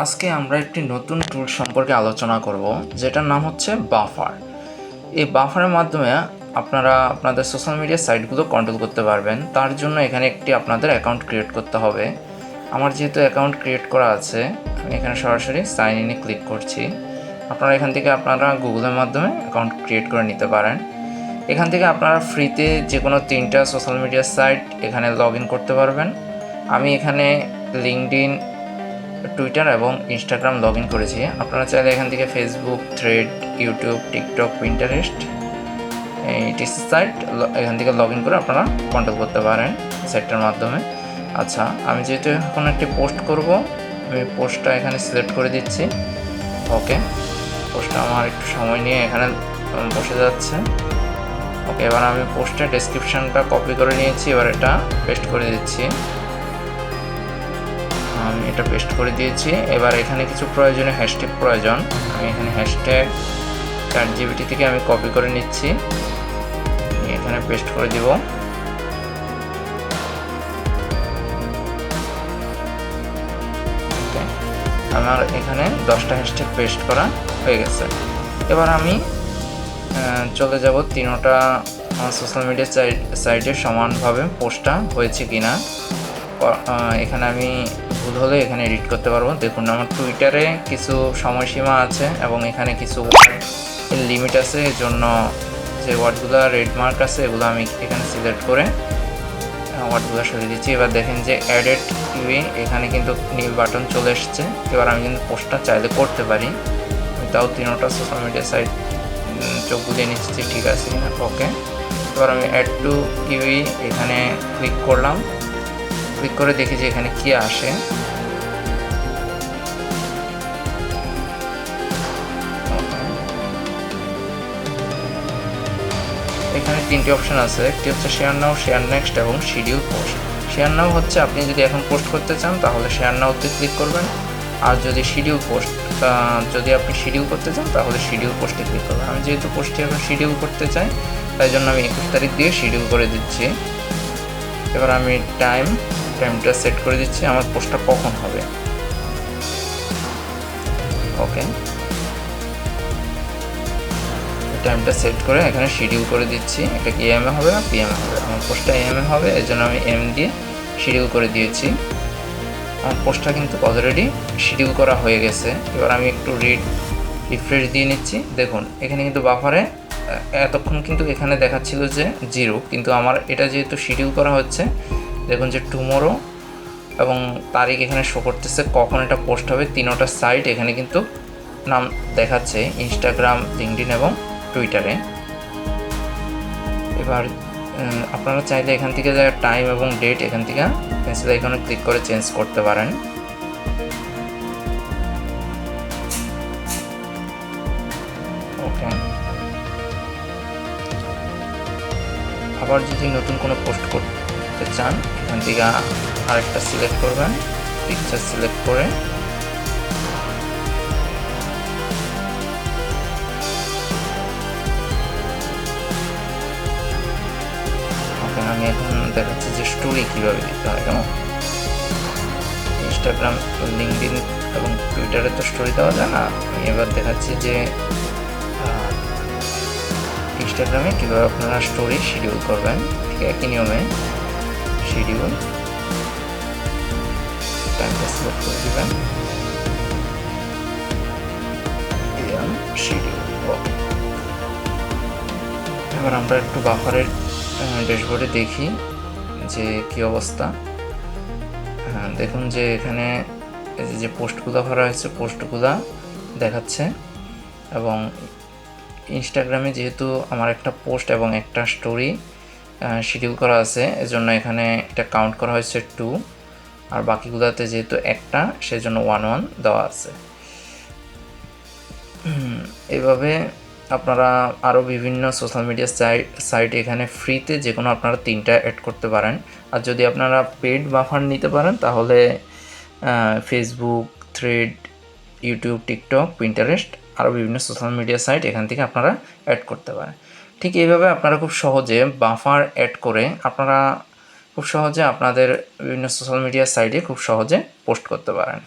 আজকে আমরা একটি নতুন টুল সম্পর্কে আলোচনা করব, যেটার নাম হচ্ছে বাফার এই বাফারের মাধ্যমে আপনারা আপনাদের সোশ্যাল মিডিয়া সাইটগুলো কন্ট্রোল করতে পারবেন। তার জন্য এখানে একটি আপনাদের অ্যাকাউন্ট ক্রিয়েট করতে হবে। আমার যেহেতু অ্যাকাউন্ট ক্রিয়েট করা আছে, আমি এখানে সরাসরি সাইন ইনে ক্লিক করছি। আপনারা এখান থেকে আপনারা গুগলের মাধ্যমে অ্যাকাউন্ট ক্রিয়েট করে নিতে পারেন। এখান থেকে আপনারা ফ্রিতে যে কোনো তিনটা সোশ্যাল মিডিয়া সাইট এখানে লগ ইন করতে পারবেন। আমি এখানে লিঙ্কডিন টুইটার এবং ইনস্টাগ্রাম লগ ইন করেছি। আপনারা চাইলে এখান থেকে Facebook thread YouTube TikTok Pinterest এই টিসি সাইট এখান থেকে লগ ইন করে আপনারা কন্ট্রোল করতে পারেন সাইটটার মাধ্যমে। আচ্ছা আমি যেহেতু এখন একটি পোস্ট করব, আমি পোস্টটা এখানে সিলেক্ট করে দিচ্ছি। ওকে পোস্টটা আমার একটু সময় নিয়ে এখানে বসে যাচ্ছে। ওকে এবার আমি পোস্টের ডেসক্রিপশনটা কপি করে নিয়েছি, এবার এটা পেস্ট করে দিচ্ছি। আমি এটা পেস্ট করে দিয়েছি। এবার এখানে কিছু প্রয়োজনীয় হ্যাশট্যাগ প্রয়োজন। আমি এখানে হ্যাশট্যাগ চার জিবিটি থেকে আমি কপি করে নিচ্ছি। এখানে পেস্ট করে দিব। আমার এখানে দশটা হ্যাশট্যাগ পেস্ট করা হয়ে গেছে। এবার আমি চলে যাব তিনোটা সোশ্যাল মিডিয়া সাইটে সমানভাবে পোস্টটা হয়েছে কিনা। এখানে আমি ভুল হলে এখানে এডিট করতে পারব। দেখুন, আমার টুইটারে কিছু সময়সীমা আছে এবং এখানে কিছু লিমিট আছে। এর জন্য যে ওয়ার্ডগুলো রেড মার্ক আছে, এগুলো আমি এখানে সিলেক্ট করে ওয়ার্ডগুলো সরিয়ে দিচ্ছি। এবার দেখেন যে অ্যাডেড ইউই এখানে কিন্তু নীল বাটন চলে এসছে। এবার আমি কিন্তু পোস্টটা চাইলে করতে পারি। আমি তাও তিনোটা সোশ্যাল মিডিয়া সাইট চোখ বুঝিয়ে নিচ্ছি, ঠিক আছে ওকে এবার আমি অ্যাড টু ইউই এখানে ক্লিক করলাম। ক্লিক করে দেখি যে এখানে কি আসে। এখানে তিনটি অপশন আছে, একটি হচ্ছে শেয়ার নাও শেয়ার নেক্সট এবং শিডিউল পোস্ট শেয়ার নাও হচ্ছে আপনি যদি এখন পোস্ট করতে চান, তাহলে শেয়ার নাওতে ক্লিক করবেন। আর যদি শিডিউল পোস্ট যদি আপনি শিডিউল করতে চান, তাহলে শিডিউল পোস্টে ক্লিক করবেন। আমি যেহেতু পোস্টে এখন শিডিউল করতে চাই, তাই জন্য আমি একুশ তারিখ দিয়ে শিডিউল করে দিচ্ছি। এবার আমি টাইম টাইমটা সেট করে দিচ্ছি, আমার পোস্টটা কখন হবে? ওকে টাইমটা সেট করে এখানে শিডিউল করে দিচ্ছি। এটা কি এম হবে না পিএম হবে? আমার পোস্টটা এম এ হবে, এর জন্য আমি এম দিয়ে শিডিউল করে দিয়েছি। আমার পোস্টটা কিন্তু অলরেডি শিডিউল করা হয়ে গেছে। এবার আমি একটু রিড রিফ্রেশ দিয়ে নিচ্ছি। দেখুন, এখানে কিন্তু বাফারে এতক্ষণ কিন্তু এখানে দেখাচ্ছিল যে জিরো কিন্তু আমার এটা যেহেতু শিডিউল করা হচ্ছে দেখুন যে টুমোরো এবং তারিখ এখানে শো করতেছে কখন এটা পোস্ট হবে, তিনোটা সাইট এখানে কিন্তু নাম দেখাচ্ছে ইনস্টাগ্রাম লিঙ্কডিন এবং টুইটারে এবার আপনারা চাইলে এখান থেকে টাইম এবং ডেট এখান থেকে পেন্সিল আইকনে ক্লিক করে চেঞ্জ করতে পারেন। ওকে আবার যদি নতুন কোনো পোস্ট করতে চান, এখান থেকে আরেকটা সিলেক্ট করবেন পিকচার সিলেক্ট করে। আমি এখন দেখাচ্ছি যে স্টোরি কীভাবে দিতে হয়, কেমন? ইনস্টাগ্রাম লিঙ্কডিন এবং টুইটারে তো স্টোরি দেওয়া যায় না। আমি এবার দেখাচ্ছি যে ইনস্টাগ্রামে কীভাবে আপনারা স্টোরি শিডিউল করবেন, ঠিক একই নিয়মে। শিডিউল। টাইমটা সিলেক্ট করে দেবেন। শিডিউল ওকে এবার আমরা একটু বাফারের ড্যাশবোর্ডে দেখি যে কি অবস্থা। দেখুন যে এখানে যে পোস্টগুলো ভরা হয়েছে, পোস্টগুলো দেখাচ্ছে। এবং ইনস্টাগ্রামে যেহেতু আমার একটা পোস্ট এবং একটা স্টোরি শিডিউল করা আছে। এজন্য এখানে এটা কাউন্ট করা হয়েছে টু আর বাকিগুলোতে যেহেতু একটা সেজন্য ওয়ান ওয়ান দেওয়া আছে। হুম, এইভাবে আপনারা আরও বিভিন্ন সোশ্যাল মিডিয়া সাইট সাইট এখানে ফ্রিতে যে কোনো আপনারা তিনটা অ্যাড করতে পারেন। আর যদি আপনারা পেড বাফার নিতে পারেন তাহলে Facebook Thread YouTube TikTok Pinterest আরও বিভিন্ন সোশ্যাল মিডিয়া সাইট এখান থেকে আপনারা অ্যাড করতে পারেন। ঠিক এইভাবে আপনারা খুব সহজে বাফার অ্যাড করে আপনারা খুব সহজে আপনাদের বিভিন্ন সোশ্যাল মিডিয়া সাইটে খুব সহজে পোস্ট করতে পারেন।